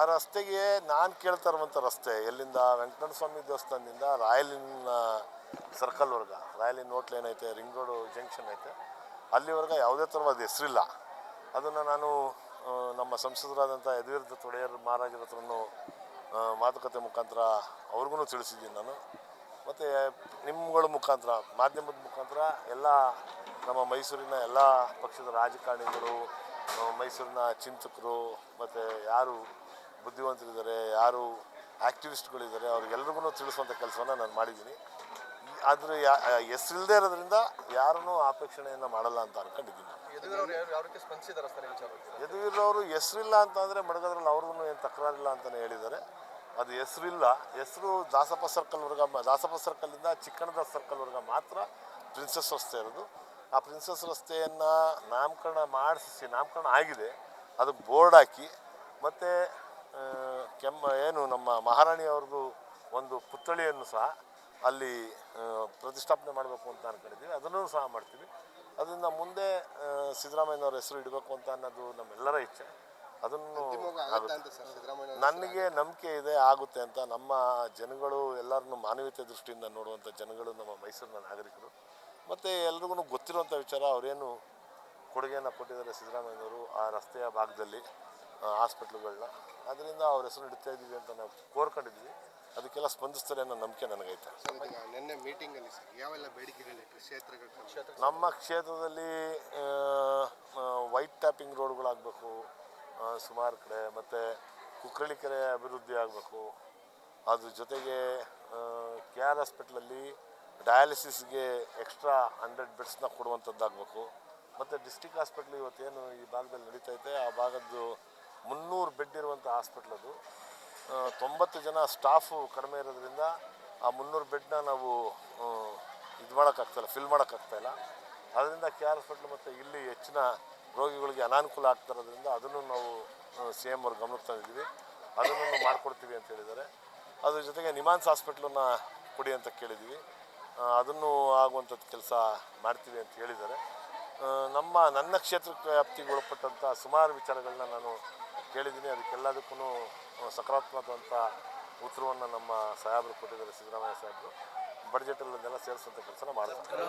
ಆ ರಸ್ತೆಗೆ ನಾನು ಕೇಳ್ತಾ ಇರುವಂಥ ರಸ್ತೆ, ಎಲ್ಲಿಂದ ವೆಂಕಟರಮಣ ಸ್ವಾಮಿ ದೇವಸ್ಥಾನದಿಂದ ಸರ್ಕಲ್ ಸರ್ಕಲ್ವರೆಗೆ ರಾಯಲಿನ ಹೋಟ್ಲ್ ಏನೈತೆ, ರಿಂಗ್ ರೋಡು ಜಂಕ್ಷನ್ ಐತೆ, ಅಲ್ಲಿವರೆಗೆ ಯಾವುದೇ ಥರವಾದ ಹೆಸರಿಲ್ಲ. ಅದನ್ನು ನಾನು ನಮ್ಮ ಸಂಸದರಾದಂಥ ಯದುವೀರ್ ತೊಡೆಯರ್ ಮಹಾರಾಜರ ಹತ್ರನೂ ಮಾತುಕತೆ ಮುಖಾಂತರ ಅವ್ರಿಗೂ ತಿಳಿಸಿದ್ದೀನಿ ನಾನು. ಮತ್ತು ನಿಮ್ಮಗಳ ಮುಖಾಂತರ, ಮಾಧ್ಯಮದ ಮುಖಾಂತರ ಎಲ್ಲ ನಮ್ಮ ಮೈಸೂರಿನ ಎಲ್ಲ ಪಕ್ಷದ ರಾಜಕಾರಣಿಗಳು ಮೈಸೂರಿನ ಚಿಂತಕರು, ಮತ್ತು ಯಾರು ಬುದ್ಧಿವಂತರಿದ್ದಾರೆ ಯಾರು ಆ್ಯಕ್ಟಿವಿಸ್ಟ್ಗಳಿದ್ದಾರೆ ಅವ್ರಿಗೆಲ್ರಿಗೂ ತಿಳಿಸುವಂಥ ಕೆಲಸವನ್ನು ನಾನು ಮಾಡಿದ್ದೀನಿ. ಆದರೆ ಯಾ ಹೆಸರಿಲ್ಲದೆ ಇರೋದ್ರಿಂದ ಯಾರನ್ನೂ ಆಪೇಕ್ಷಣೆಯನ್ನು ಮಾಡಲ್ಲ ಅಂತ ಅನ್ಕೊಂಡಿದ್ದೀನಿ. ಎದುರಿರೋರು ಯದುವೀರವರು ಹೆಸರಿಲ್ಲ ಅಂತ ಅಂದರೆ ಮಡಗದ್ರಲ್ಲಿ ಅವ್ರಿಗೂ ಏನು ತಕರಾರಿಲ್ಲ ಅಂತಲೇ ಹೇಳಿದ್ದಾರೆ. ಅದು ಹೆಸರಿಲ್ಲ ಹೆಸರು ದಾಸಪ್ಪ ಸರ್ಕಲ್ವರೆಗೆ ದಾಸಪ್ಪ ಸರ್ಕಲಿಂದ ಚಿಕ್ಕಣದಾಸ್ ಸರ್ಕಲ್ವರ್ಗ ಮಾತ್ರ ಪ್ರಿನ್ಸಸ್ ರಸ್ತೆ ಇರೋದು. ಆ ಪ್ರಿನ್ಸಸ್ ರಸ್ತೆಯನ್ನು ನಾಮಕರಣ ಮಾಡಿಸಿ ನಾಮಕರಣ ಆಗಿದೆ. ಅದಕ್ಕೆ ಬೋರ್ಡ್ ಹಾಕಿ ಮತ್ತು ಕೆಮ್ಮ ಏನು ನಮ್ಮ ಮಹಾರಾಣಿ ಅವ್ರದ್ದು ಒಂದು ಪುತ್ಥಳಿಯನ್ನು ಸಹ ಅಲ್ಲಿ ಪ್ರತಿಷ್ಠಾಪನೆ ಮಾಡಬೇಕು ಅಂತ ಅನ್ಕೊಂಡಿದ್ದೀವಿ. ಅದನ್ನು ಸಹ ಮಾಡ್ತೀವಿ. ಅದರಿಂದ ಮುಂದೆ ಸಿದ್ದರಾಮಯ್ಯನವ್ರ ಹೆಸರು ಇಡಬೇಕು ಅಂತ ಅನ್ನೋದು ನಮ್ಮೆಲ್ಲರ ಇಚ್ಛೆ. ಅದನ್ನು ನನಗೆ ನಂಬಿಕೆ ಇದೆ ಆಗುತ್ತೆ ಅಂತ ನಮ್ಮ ಜನಗಳು ಎಲ್ಲರನ್ನು ಮಾನವೀಯತೆ ದೃಷ್ಟಿಯಿಂದ ನೋಡುವಂಥ ಜನಗಳು ನಮ್ಮ ಮೈಸೂರಿನ ನಾಗರಿಕರು. ಮತ್ತು ಎಲ್ರಿಗೂ ಗೊತ್ತಿರುವಂಥ ವಿಚಾರ ಅವರೇನು ಕೊಡುಗೆಯನ್ನು ಕೊಟ್ಟಿದ್ದಾರೆ ಸಿದ್ದರಾಮಯ್ಯನವರು ಆ ರಸ್ತೆಯ ಭಾಗದಲ್ಲಿ. ಹಾಸ್ಪಿಟ್ಲುಗಳನ್ನ ಅದರಿಂದ ಅವ್ರ ಹೆಸರು ಇಡ್ತಾ ಇದ್ದೀವಿ ಅಂತ ನಾವು ಕೋರ್ಕೊಂಡಿದ್ವಿ. ಅದಕ್ಕೆಲ್ಲ ಸ್ಪಂದಿಸ್ತಾರೆ ಅನ್ನೋ ನಂಬಿಕೆ ನನಗೈತೆ. ನಿನ್ನೆ ಮೀಟಿಂಗಲ್ಲಿ ಯಾವೆಲ್ಲ ಕ್ಷೇತ್ರಗಳ ನಮ್ಮ ಕ್ಷೇತ್ರದಲ್ಲಿ ವೈಟ್ ಟ್ಯಾಪಿಂಗ್ ರೋಡ್ಗಳಾಗಬೇಕು ಸುಮಾರು ಕಡೆ ಮತ್ತು ಕುಕ್ರಳ್ಳಿ ಕೆರೆ ಅಭಿವೃದ್ಧಿ ಆಗಬೇಕು. ಅದ್ರ ಜೊತೆಗೆ ಕೆ ಆರ್ ಹಾಸ್ಪಿಟ್ಲಲ್ಲಿ ಡಯಾಲಿಸಿಸ್ಗೆ ಎಕ್ಸ್ಟ್ರಾ ಹಂಡ್ರೆಡ್ ಬೆಡ್ಸ್ನ ಕೊಡುವಂಥದ್ದಾಗಬೇಕು. ಮತ್ತು ಡಿಸ್ಟಿಕ್ ಹಾಸ್ಪಿಟ್ಲ್ ಇವತ್ತೇನು ಈ ಭಾಗದಲ್ಲಿ ನಡೀತೈತೆ ಆ ಭಾಗದ್ದು ಮುನ್ನೂರು ಬೆಡ್ ಇರುವಂಥ ಹಾಸ್ಪಿಟ್ಲ್ ಅದು. ತೊಂಬತ್ತು ಜನ ಸ್ಟಾಫು ಕಡಿಮೆ ಇರೋದ್ರಿಂದ ಆ ಮುನ್ನೂರು ಬೆಡ್ನ ನಾವು ಇದು ಮಾಡೋಕ್ಕಾಗ್ತಾಯಿಲ್ಲ ಫಿಲ್ ಮಾಡೋಕ್ಕಾಗ್ತಾಯಿಲ್ಲ ಅದರಿಂದ ಕೆ ಆರ್ ಹಾಸ್ಪಿಟ್ಲ್ ಮತ್ತು ಇಲ್ಲಿ ಹೆಚ್ಚಿನ ರೋಗಿಗಳಿಗೆ ಅನಾನುಕೂಲ ಆಗ್ತಾ ಇರೋದ್ರಿಂದ ಅದನ್ನು ನಾವು ಸಿ ಎಂ ಅವ್ರ ಗಮನಕ್ಕೆ ತಂದಿದ್ದೀವಿ. ಅದನ್ನು ಮಾಡಿಕೊಡ್ತೀವಿ ಅಂತ ಹೇಳಿದ್ದಾರೆ. ಅದ್ರ ಜೊತೆಗೆ ನಿಮಾನ್ಸ್ ಹಾಸ್ಪಿಟ್ಲನ್ನ ಕೊಡಿ ಅಂತ ಕೇಳಿದ್ದೀವಿ. ಅದನ್ನು ಆಗುವಂಥದ್ದು ಕೆಲಸ ಮಾಡ್ತೀವಿ ಅಂತ ಹೇಳಿದ್ದಾರೆ. ನಮ್ಮ, ನನ್ನ ಕ್ಷೇತ್ರಕ್ಕೆ ವ್ಯಾಪ್ತಿಗೆ ಒಳಪಟ್ಟಂಥ ಸುಮಾರು ವಿಚಾರಗಳನ್ನ ನಾನು ಕೇಳಿದ್ದೀನಿ. ಅದಕ್ಕೆಲ್ಲದಕ್ಕೂ ಸಕಾರಾತ್ಮಕವಾದಂಥ ಉತ್ತರವನ್ನು ನಮ್ಮ ಸಾಹೇಬರು ಕೊಟ್ಟಿದ್ದಾರೆ ಸಿದ್ದರಾಮಯ್ಯ ಸಾಹೇಬರು. ಬಡ್ಜೆಟಲ್ಲಿ ಅದನ್ನೆಲ್ಲ ಸೇರಿಸುವಂಥ ಕೆಲಸನ ಮಾಡ್ತಾರೆ.